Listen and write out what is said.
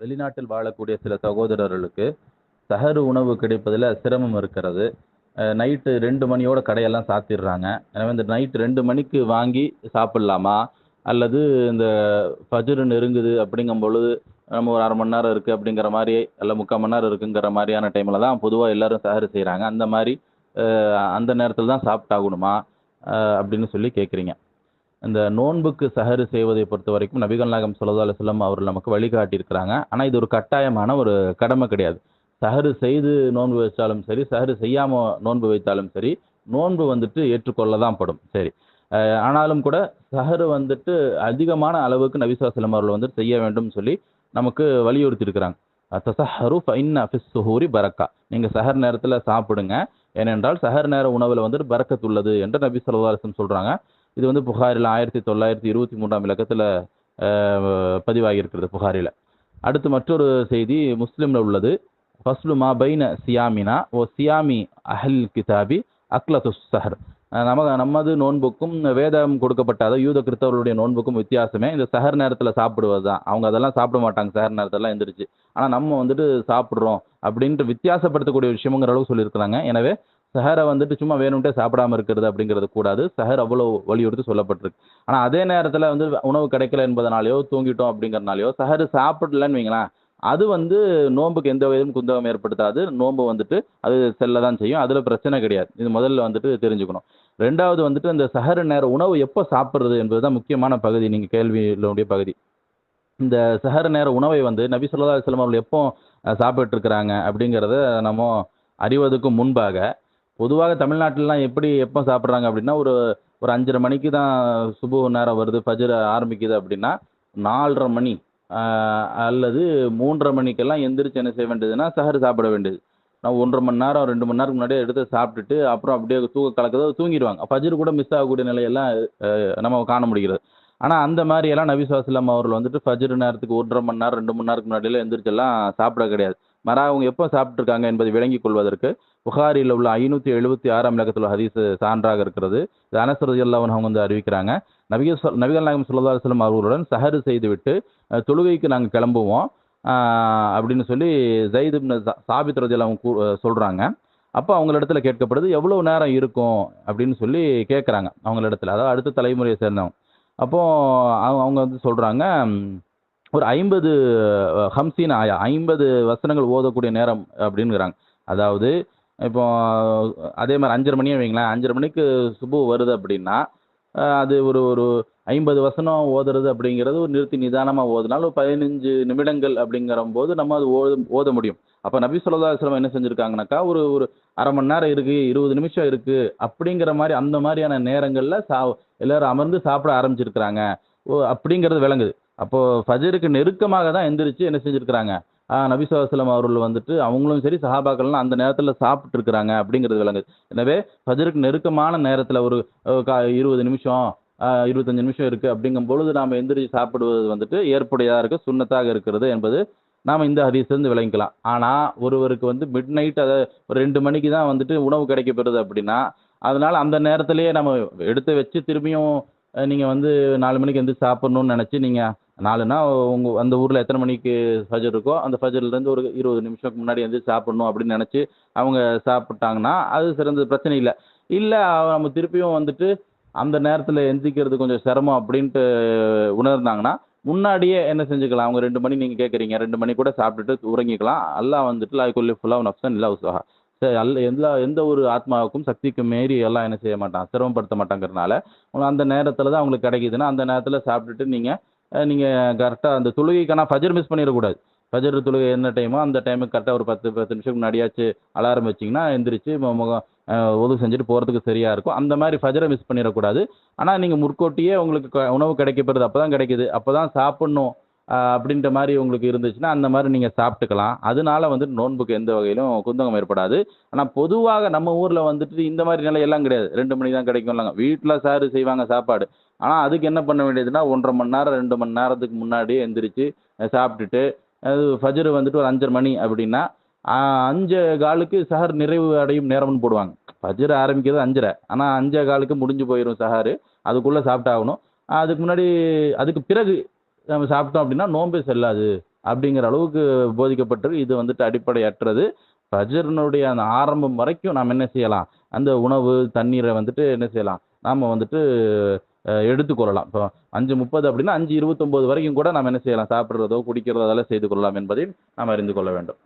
வெளிநாட்டில் வாழக்கூடிய சில சகோதரர்களுக்கு சகரு உணவு கிடைப்பதில் சிரமம் இருக்கிறது. நைட்டு ரெண்டு மணியோட கடையெல்லாம் சாத்திடுறாங்க. எனவே இந்த நைட்டு ரெண்டு மணிக்கு வாங்கி சாப்பிட்லாமா? அல்லது இந்த ஃபஜ்ரு நெருங்குது அப்படிங்கும் பொழுது நம்ம ஒரு அரை மணி நேரம் இருக்குது அப்படிங்கிற மாதிரி இல்லை முக்கால் மணி நேரம் இருக்குங்கிற மாதிரியான டைமில் தான் பொதுவாக எல்லோரும் சகரு செய்கிறாங்க அந்த மாதிரி அந்த நேரத்தில் தான் சாப்பிட்டாகணுமா? அப்படின்னு சொல்லி கேட்குறீங்க இந்த நோன்புக்கு சஹரு செய்வதை பொறுத்த வரைக்கும் நபிகள் நாயகம் ஸல்லல்லாஹு அலைஹி அவர்கள் நமக்கு வழிகாட்டியிருக்கிறாங்க. ஆனால் இது ஒரு கட்டாயமான ஒரு கடமை கிடையாது. சஹரு செய்து நோன்பு வைத்தாலும் சரி சஹரு செய்யாமல் நோன்பு வைத்தாலும் சரி நோன்பு வந்துட்டு ஏற்றுக்கொள்ள தான் படும் சரி ஆனாலும் கூட சஹரு வந்துட்டு அதிகமான அளவுக்கு நபிசாசலம் அவர்கள் வந்துட்டு செய்ய வேண்டும் சொல்லி நமக்கு வலியுறுத்தியிருக்கிறாங்க. தசஹரு ஃபைன் அஃபிஸ் சுஹூரி பரக்கா. நீங்கள் சஹர் நேரத்தில் சாப்பிடுங்க. ஏனென்றால் சஹர் நேர உணவில் வந்துட்டு பரக்கத் உள்ளது என்று நபி ஸல்லல்லாஹு சொல்கிறாங்க இது வந்து புகாரில் ஆயிரத்தி தொள்ளாயிரத்தி இருபத்தி மூன்றாம் இலக்கத்தில் பதிவாகியிருக்கிறது புகாரில். அடுத்து மற்றொரு செய்தி முஸ்லீமில் உள்ளது. ஃபஸ்லு மா பைன சியாமினா ஓ சியாமி அஹல் கிதாபி அக்லத்து சஹர். அஹ் நம நமது நோன்புக்கும் வேதம் கொடுக்கப்பட்ட அதாவது யூத கிறிஸ்தவர்களுடைய நோன்புக்கும் வித்தியாசமே இந்த சஹர் நேரத்தில் சாப்பிடுவது தான். அவங்க அதெல்லாம் சாப்பிட மாட்டாங்க சஹர் நேரத்தெல்லாம் எந்திரிச்சு. ஆனால் நம்ம வந்துட்டு சாப்பிட்றோம் அப்படின்ட்டு வித்தியாசப்படுத்தக்கூடிய விஷயமுங்கிற அளவுக்கு சொல்லியிருக்கிறாங்க. எனவே சஹரை வந்துட்டு சும்மா வேணும்ட்டே சாப்பிடாம இருக்கிறது அப்படிங்கிறது கூடாது. சஹர் அவ்வளோ வலியுறுத்தி சொல்லப்பட்டிருக்கு. ஆனால் அதே நேரத்தில் வந்து உணவு கிடைக்கல என்பதனாலையோ தூங்கிட்டோம் அப்படிங்கிறனாலையோ சஹர் சாப்பிடலன்னு வைங்களேன் அது வந்து நோன்புக்கு எந்த வயதும் குந்தகம் ஏற்படுத்தாது. நோன்பு வந்துட்டு அது செல்ல தான் செய்யும். அதில் பிரச்சனை கிடையாது. இது முதல்ல வந்துட்டு தெரிஞ்சுக்கணும். ரெண்டாவது வந்துட்டு இந்த சஹர் நேர உணவு எப்போ சாப்பிட்றது என்பது தான் முக்கியமான பகுதி. நீங்கள் கேள்வியிலுடைய பகுதி. இந்த சஹர் நேர உணவை வந்து நபி சொல்லா அலைஹி அவர்கள் எப்போ சாப்பிட்டு இருக்கிறாங்க அப்படிங்கிறத நம்ம அறிவதற்கு முன்பாக பொதுவாக தமிழ்நாட்டிலலாம் எப்படி எப்போ சாப்பிட்றாங்க அப்படின்னா ஒரு ஒரு அஞ்சரை மணிக்கு தான் சுபு நேரம் வருது ஃபஜ்ர் ஆரம்பிக்குது அப்படின்னா நாலரை மணி அல்லது மூன்றரை மணிக்கெல்லாம் எந்திரிச்சு என்ன செய்ய வேண்டியதுன்னா சஹர் சாப்பிட வேண்டியது. நான் ஒன்றரை மணி நேரம் ரெண்டு மணி நேரம் முன்னாடியே எடுத்து சாப்பிட்டுட்டு அப்புறம் அப்படியே தூக்க கலக்கதோ தூங்கிடுவாங்க. ஃபஜ்ர் கூட மிஸ் ஆகக்கூடிய நிலையெல்லாம் நம்ம காண முடிகிறது. ஆனால் அந்த மாதிரியெல்லாம் நபி சுவாசலம் அவர்கள் வந்துட்டு ஃபஜர் நேரத்துக்கு ஒன்றரை மணி நேரம் ரெண்டு மணி நேரத்துக்கு முன்னாடியெல்லாம் எந்திரிச்செல்லாம் சாப்பிட கிடையாது. மாறாக அவங்க எப்போ சாப்பிட்ருக்காங்க என்பதை விளங்கிக் கொள்வதற்கு புகாரில் உள்ள ஐநூற்றி எழுபத்தி ஆறாம் இலக்கத்தில் ஹதீஸ் சான்றாக இருக்கிறது. இது அனஸ் ரலியல்லாஹு அவங்க வந்து அறிவிக்கிறாங்க. நபிக நபிகள் நாயகம் ஸல்லல்லாஹு அலைஹி அவர்களுடன் சஹரு செய்துவிட்டு தொழுகைக்கு நாங்கள் கிளம்புவோம். அப்படின்னு சொல்லி ஜெயிது இப்னு சாபித் அவங்க கூ- சொல்கிறாங்க அப்போ அவங்களிடத்துல கேட்கப்படுது எவ்வளோ நேரம் இருக்கும்? அப்படின்னு சொல்லி கேட்குறாங்க. அவங்களிடத்துல அதாவது அடுத்த தலைமுறையை சேர்ந்தவங்க. அப்போது அவங்க அவங்க வந்து சொல்கிறாங்க ஒரு ஐம்பது ஹம்சின் ஆயா ஐம்பது வசனங்கள் ஓதக்கூடிய நேரம் அப்படிங்கிறாங்க. அதாவது இப்போ அதே மாதிரி அஞ்சரை மணியே வைங்களேன் அஞ்சரை மணிக்கு சுபு வருது அப்படின்னா அது ஒரு ஒரு ஐம்பது வசனம் ஓதுறது அப்படிங்கிறது ஒரு நிறுத்தி நிதானமாக ஓதுனாலும் ஒரு பதினஞ்சு நிமிடங்கள் அப்படிங்கிற போது நம்ம அது ஓத ஓத முடியும். அப்போ நபி சொல்லா அலுவலம் என்ன செஞ்சுருக்காங்கனாக்கா ஒரு ஒரு அரை மணி நேரம் இருக்குது இருபது நிமிஷம் இருக்குது அப்படிங்கிற மாதிரி அந்த மாதிரியான நேரங்களில் சா எல்லாரும் அமர்ந்து சாப்பிட ஆரம்பிச்சிருக்கிறாங்க. ஓ அப்படிங்கிறது விளங்குது. அப்போது ஃபஜருக்கு நெருக்கமாக தான் எந்திரிச்சு என்ன செஞ்சுருக்கிறாங்க? நபிசுவாசலம் அவர்கள் வந்துட்டு அவங்களும் சரி சஹாபாக்கள்லாம் அந்த நேரத்தில் சாப்பிட்டு இருக்கிறாங்க அப்படிங்கிறது விளங்குது. எனவே ஃபஜருக்கு நெருக்கமான நேரத்தில் ஒரு கா இருபது நிமிஷம் இருபத்தஞ்சு நிமிஷம் இருக்குது அப்படிங்கும் பொழுது நாம் எந்திரிச்சு சாப்பிடுவது வந்துட்டு ஏற்புடையதாக இருக்குது சுண்ணத்தாக இருக்கிறது என்பது நாம் இந்த ஹதீஸ்லேருந்து விளங்கிக்கலாம். ஆனால் ஒருவருக்கு வந்து மிட் நைட் அதை ஒரு ரெண்டு மணிக்கு தான் வந்துட்டு உணவு கிடைக்கப்பெறுது அப்படின்னா அதனால் அந்த நேரத்திலேயே நம்ம எடுத்து வச்சு திரும்பியும் நீங்கள் வந்து நாலு மணிக்கு வந்து சாப்பிட்ணுன்னு நினச்சி நீங்கள் நாலுனா உங்கள் அந்த ஊரில் எத்தனை மணிக்கு ஃபஜர் இருக்கோ அந்த ஃபஜர்லேருந்து ஒரு இருபது நிமிஷத்துக்கு முன்னாடி வந்து சாப்பிட்ணும் அப்படின்னு நினச்சி அவங்க சாப்பிட்டாங்கன்னா அது சிறந்த பிரச்சனை இல்லை. இல்லை நம்ம திருப்பியும் வந்துட்டு அந்த நேரத்தில் எந்திரிக்கிறது கொஞ்சம் சிரமம் அப்படின்ட்டு உணர்ந்தாங்கன்னா முன்னாடியே என்ன செஞ்சுக்கலாம்? அவங்க ரெண்டு மணி நீங்கள் கேட்குறீங்க ரெண்டு மணி கூட சாப்பிட்டுட்டு உறங்கிக்கலாம். எல்லாம் வந்துட்டு லாய் கொல்லி ஃபுல்லாக நப்சன் இல்லை உசாகா சரி அல்ல எல்லா எந்த ஒரு ஆத்மாவுக்கும் சக்திக்கு மீறி எல்லாம் என்ன செய்ய மாட்டான்? சிரமப்படுத்த மாட்டாங்கிறனால அந்த நேரத்தில் தான் அவங்களுக்கு கிடைக்குதுன்னா அந்த நேரத்தில் சாப்பிட்டுட்டு நீங்கள் நீங்கள் கரெக்டாக அந்த தொழுகைக்கான ஃபஜர் மிஸ் பண்ணிடக்கூடாது. ஃபஜர் தொழுகை என்ன டைமோ அந்த டைமுக்கு கரெக்டாக ஒரு பத்து பத்து நிமிஷம் முன்னாடியாச்சு அலாரம் வச்சிங்கன்னா எந்திரிச்சு முகம் உதவு செஞ்சுட்டு போகிறதுக்கு சரியாக இருக்கும். அந்த மாதிரி ஃபஜரை மிஸ் பண்ணிடக்கூடாது. ஆனால் நீங்கள் முற்கூட்டியே உங்களுக்கு க- உணவு கிடைக்கப்படுது அப்போ தான் கிடைக்குது. அப்போ தான் சாப்பிட்ணும் அப்படின்ற மாதிரி உங்களுக்கு இருந்துச்சுன்னா அந்த மாதிரி நீங்கள் சாப்பிட்டுக்கலாம். அதனால வந்துட்டு நோன்புக்கு எந்த வகையிலும் குந்தகம் ஏற்படாது. ஆனால் பொதுவாக நம்ம ஊரில் வந்துட்டு இந்த மாதிரி நிலை எல்லாம் கிடையாது. ரெண்டு மணி தான் கிடைக்கும் இல்லைங்க வீட்டில் சாரு செய்வாங்க சாப்பாடு. ஆனால் அதுக்கு என்ன பண்ண வேண்டியதுன்னா ஒன்றரை மணி நேரம் ரெண்டு மணி நேரத்துக்கு முன்னாடியே எந்திரிச்சு சாப்பிட்டுட்டு அது ஃபஜ்ரு வந்துட்டு ஒரு அஞ்சரை மணி அப்படின்னா அஞ்சு அஞ்சே காலுக்கு சஹர் நிறைவு அடையும் நேரம்னு போடுவாங்க. ஃபஜ்ரு ஆரம்பிக்கிறது அஞ்சரை. ஆனால் அஞ்சே காலுக்கு முடிஞ்சு போயிடும் சஹர். அதுக்குள்ளே சாப்பிட்டாகணும் அதுக்கு முன்னாடி அதுக்கு பிறகு நம்ம சாப்பிட்டோம் அப்படின்னா நோன்பே செல்லாது அப்படிங்கிற அளவுக்கு போதிக்கப்பட்டிருக்கு இது வந்துட்டு அடிப்படையற்றது. ஃபஜ்ரினுடைய அந்த ஆரம்பம் வரைக்கும் நாம் என்ன செய்யலாம்? அந்த உணவு தண்ணீரை வந்துட்டு என்ன செய்யலாம்? நாம் வந்துட்டு எடுத்துக்கொள்ளலாம் இப்போ அஞ்சு முப்பது அப்படின்னா அஞ்சு இருபத்தொம்போது வரைக்கும் கூட நாம் என்ன செய்யலாம்? சாப்பிட்றதோ குடிக்கிறதோ அதெல்லாம் செய்து கொள்ளலாம் என்பதை நாம் அறிந்து கொள்ள வேண்டும்.